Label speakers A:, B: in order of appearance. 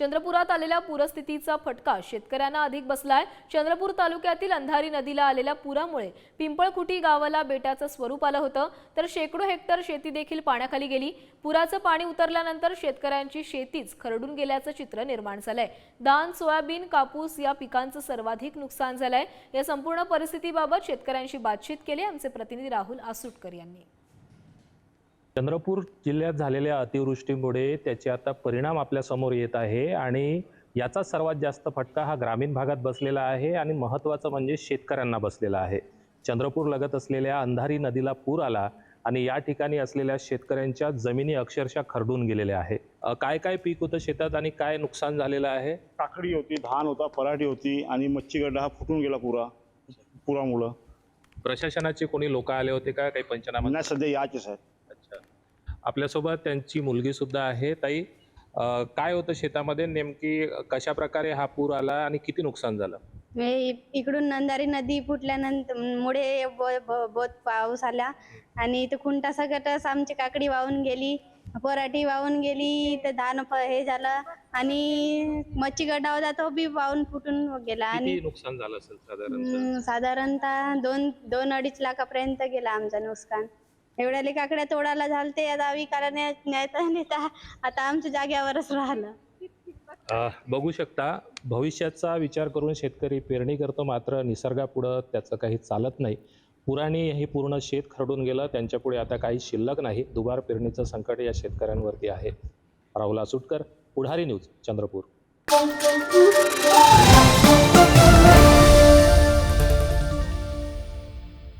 A: चंद्रपुरात आलेल्या पूरस्थितीचा फटका. शेतकऱ्यांना अधिक बसलाय. चंद्रपूर तालुक्यातील अंधारी नदीला आलेल्या पुरामुळे पिंपळखुटी गावाला बेटाचं स्वरूप आलं होतं. तर शेकडो हेक्टर शेती देखील पाण्याखाली गेली. पुराचं पाणी उतरल्यानंतर शेतकऱ्यांची शेतीच खरडून गेल्याचं चित्र निर्माण झालंय. धान सोयाबीन कापूस या पिकांचं सर्वाधिक नुकसान झालंय. या संपूर्ण परिस्थितीबाबत शेतकऱ्यांशी बातचीत केली आमचे प्रतिनिधी राहुल आसुटकर यांनी.
B: चंद्रपूर जिल्ह्यात झालेल्या अतिवृष्टीमुळे त्याचे आता परिणाम आपल्यासमोर येत आहे आणि याचा सर्वात जास्त फटका हा ग्रामीण भागात बसलेला आहे आणि महत्त्वाचं म्हणजे शेतकऱ्यांना बसलेला आहे. चंद्रपूर लगत असलेल्या अंधारी नदीला पूर आला आणि या ठिकाणी असलेल्या शेतकऱ्यांच्या जमिनी अक्षरशः खरडून गेलेल्या आहे. काय काय पीक होतं शेतात आणि काय नुकसान झालेलं आहे?
C: काकडी होती धान होता पराठी होती आणि मच्छीगड्डा हा फुटून गेला पुरा पुरामुळं.
B: प्रशासनाचे कोणी लोक आले होते का? काही पंचनामा?
C: नाही सध्या आहेत.
B: अच्छा आपल्यासोबत त्यांची मुलगी सुद्धा आहे. ताई अ, काय होतं शेतामध्ये? नेमकी कशा प्रकारे हा पूर आला आणि किती नुकसान झालं?
D: हे इकडून नंदारी नदी फुटल्यानंतर मुळे ब- ब- बहुत पाऊस आला आणि इथं खुंटा सकटच आमची काकडी वाहून गेली पराठी वाहून गेली तर धान फ- हे झालं आणि मच्छी गड्डा होता तो बी वाहून फुटून गेला आणि
B: किती नुकसान झालं असेल साधारण
D: हम्म, साधारणतः दोन दोन अडीच लाखापर्यंत गेला आमचं नुकसान. एवढ्या काकड्या तोडायला झालते आता विकायला न्याय न्यायचा नेता आता आमच्या जाग्यावरच राहिलं.
B: अ, बघू शकता भविष्याचा विचार करून शेतकरी पेरणी करतो मात्र निसर्गापुढं त्याचं काही चालत नाही. पुराने हे पूर्ण शेत खरडून गेलं त्यांच्यापुढे आता काही शिल्लक नाही. दुबार पेरणीचं संकट या शेतकऱ्यांवरती आहे. राहुल आसुटकर पुढारी न्यूज चंद्रपूर.